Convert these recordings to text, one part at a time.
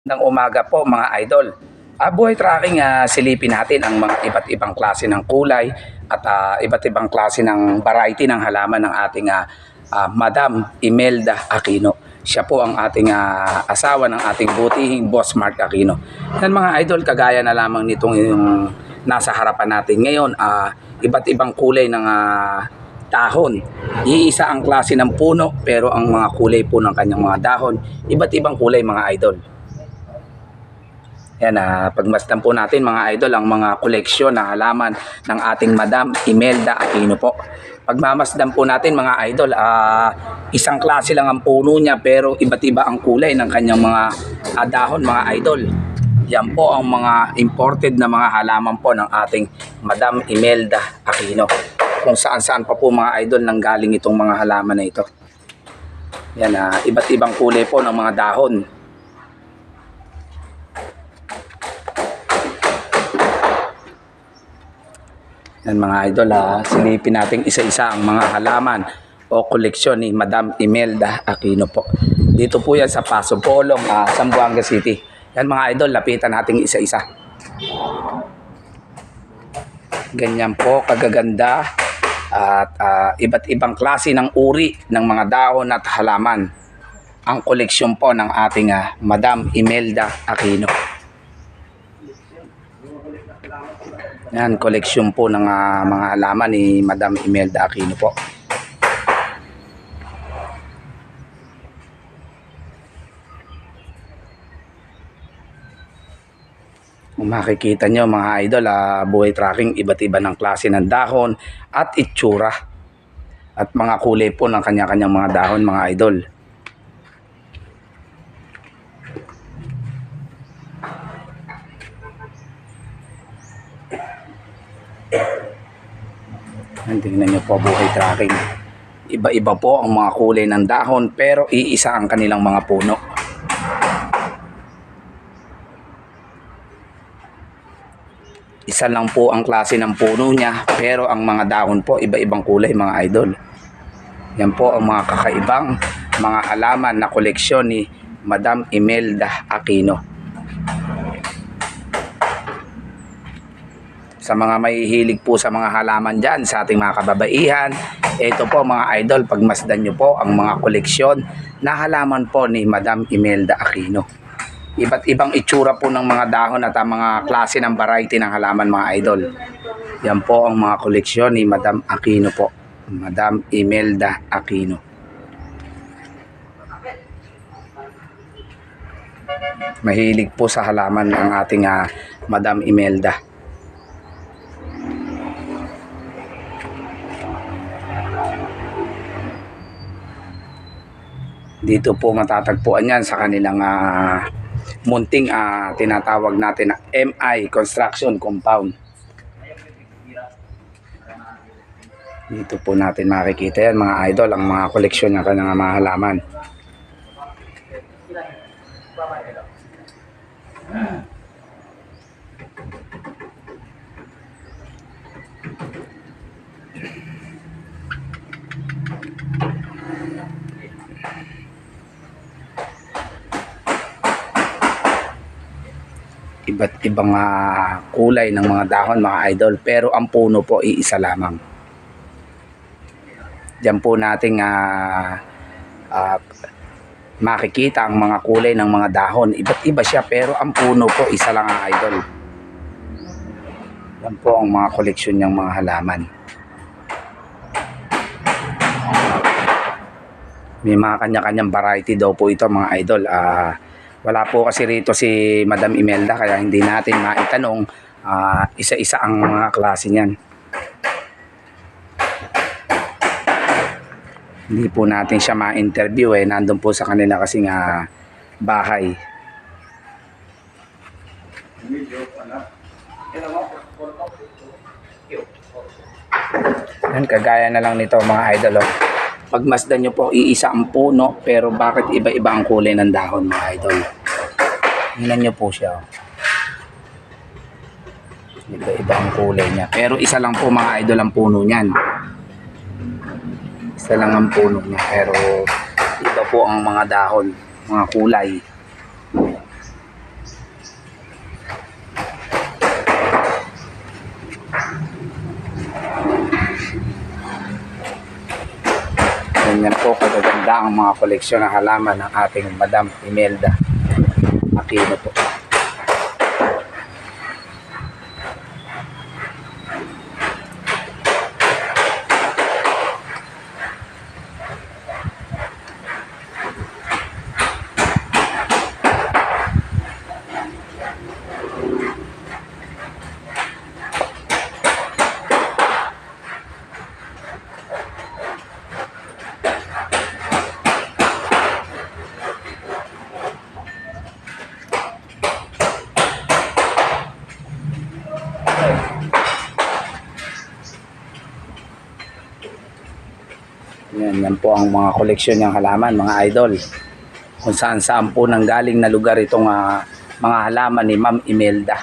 ng umaga po mga idol. Ah, buhay tracking, ah, silipin natin ang mga iba't ibang klase ng kulay at ah, iba't ibang klase ng variety ng halaman ng ating ah, ah, Madam Imelda Aquino. Siya po ang ating ah, asawa ng ating butihing Boss Mark Aquino. Yan mga idol, kagaya na lamang nitong yung nasa harapan natin ngayon, ah, iba't ibang kulay ng ah, dahon. Iisa ang klase ng puno pero ang mga kulay po ng kanyang mga dahon, iba't ibang kulay mga idol. Yan, ah, pagmasdan po natin mga idol ang mga koleksyon na halaman ng ating Madam Imelda Aquino po. Pagmamasdan po natin mga idol, ah, isang klase lang ang puno niya pero iba't iba ang kulay ng kanyang mga ah, dahon mga idol. Yan po ang mga imported na mga halaman po ng ating Madam Imelda Aquino. Kung saan saan pa po mga idol nang galing itong mga halaman na ito. Yan, ah, iba't ibang kulay po ng mga dahon. Yan mga idol ha, silipin natin isa-isa ang mga halaman o koleksyon ni Madam Imelda Aquino po. Dito po yan sa Paso Polong, uh, Zamboanga City. Yan mga idol, lapitan natin isa-isa. Ganyan po, kagaganda at ah, iba't ibang klase ng uri ng mga dahon at halaman. Ang koleksyon po ng ating ah, Madam Imelda Aquino. Yan, koleksyon po ng ah, mga halaman ni Madam Imelda Aquino po. Kung makikita nyo mga idol, ah, buhay tracking, iba't iba ng klase ng dahon at itsura. At mga kulay po ng kanya-kanyang mga dahon mga idol. Tingnan nyo po buhay tracking. Iba-iba po ang mga kulay ng dahon pero iisa ang kanilang mga puno. Isa lang po ang klase ng puno niya pero ang mga dahon po iba-ibang kulay mga idol. Yan po ang mga kakaibang mga halaman na koleksyon ni Madam Imelda Aquino. Sa mga mahihilig po sa mga halaman dyan, sa ating mga kababaihan, ito po mga idol, pagmasdan nyo po ang mga koleksyon na halaman po ni Madam Imelda Aquino. Iba't ibang itsura po ng mga dahon at ang mga klase ng variety ng halaman mga idol. Yan po ang mga koleksyon ni Madam Aquino po. Madam Imelda Aquino. Mahilig po sa halaman ang ating ah, Madam Imelda. Dito po matatagpuan yan sa kanilang ah, munting ah, tinatawag natin na MI Construction Compound. Dito po natin makikita yan mga idol, ang mga koleksyon ng kanyang mga halaman. Iba't ibang ah, kulay ng mga dahon mga idol, pero ang puno po iisa lamang. Diyan po nating ah, ah, makikita ang mga kulay ng mga dahon. Iba't iba siya pero ang puno po isa lang ang idol. Yan po ang mga koleksyon niyang mga halaman. May mga kanya-kanyang variety daw po ito mga idol. Ah, wala po kasi rito si Madam Imelda kaya hindi natin maitanong ah, isa-isa ang mga klase niyan. Hindi po natin siya ma-interview eh. Nandun po sa kanila kasi nga bahay. Yan, kagaya na lang nito mga idol. Oh. Pagmasdan nyo po, iisa ang puno, pero bakit iba-iba ang kulay ng dahon mga idol? Tingnan nyo po siya. oh. Iba-iba ang kulay niya. Pero isa lang po mga idol ang puno niyan. Isa lang ang puno niya, pero iba po ang mga dahon, mga kulay. Ang mga koleksyon ng halaman ng ating Madam Imelda Aquino po. Yan, po ang mga koleksyon niyang halaman, mga idol. Kung saan saan po nang galing na lugar itong ah, mga halaman ni Ma'am Imelda.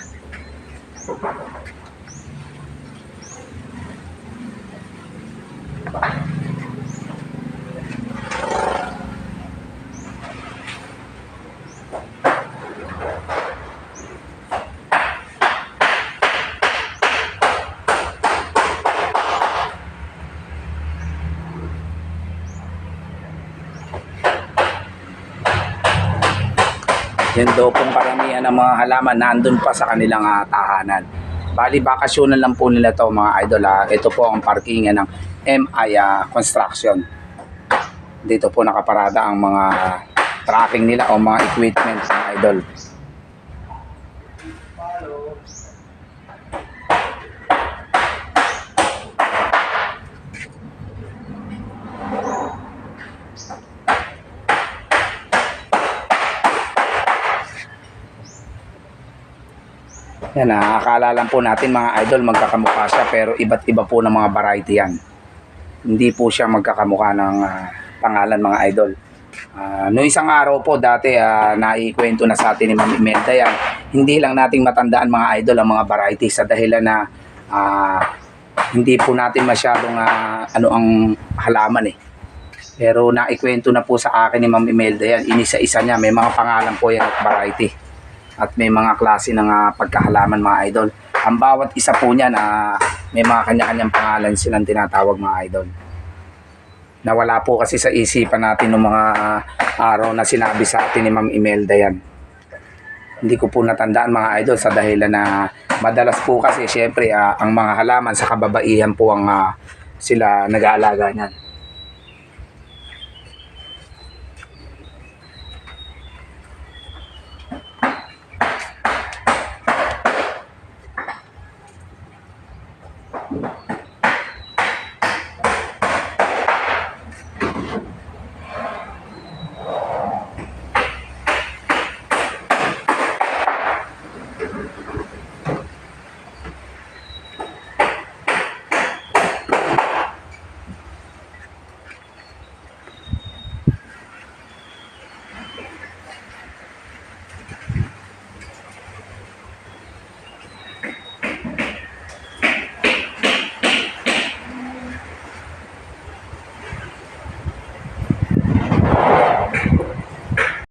Yan daw pong karamihan ng mga halaman nandun pa sa kanilang ah, tahanan. Bali, bakasyonan lang po nila to mga idol. ah. Ito po ang parkingan ng MI ah, Construction. Dito po nakaparada ang mga tracking nila o mga equipment mga idol. Yan, ah, akala lang po natin mga idol magkakamukha siya pero iba't iba po ng mga variety yan. Hindi po siya magkakamukha ng ah, pangalan mga idol. Ah, no isang araw po dati ah, naikwento na sa atin ni Ma'am Imelda yan. Hindi lang nating matandaan mga idol ang mga variety sa dahilan na ah, hindi po natin masyadong ah, ano ang halaman eh. Pero naikwento na po sa akin ni Ma'am Imelda yan. Inisa-isa niya. May mga pangalan po yan at variety at may mga klase ng ah, pagkahalaman mga idol. Ang bawat isa po niyan, ah, may mga kanya-kanyang pangalan silang tinatawag mga idol. Nawala po kasi sa isipan natin ng mga ah, araw na sinabi sa atin ni Ma'am Imelda yan. Hindi ko po natandaan mga idol sa dahilan na madalas po kasi syempre ah, ang mga halaman sa kababaihan po ang ah, sila nag-aalaga niyan.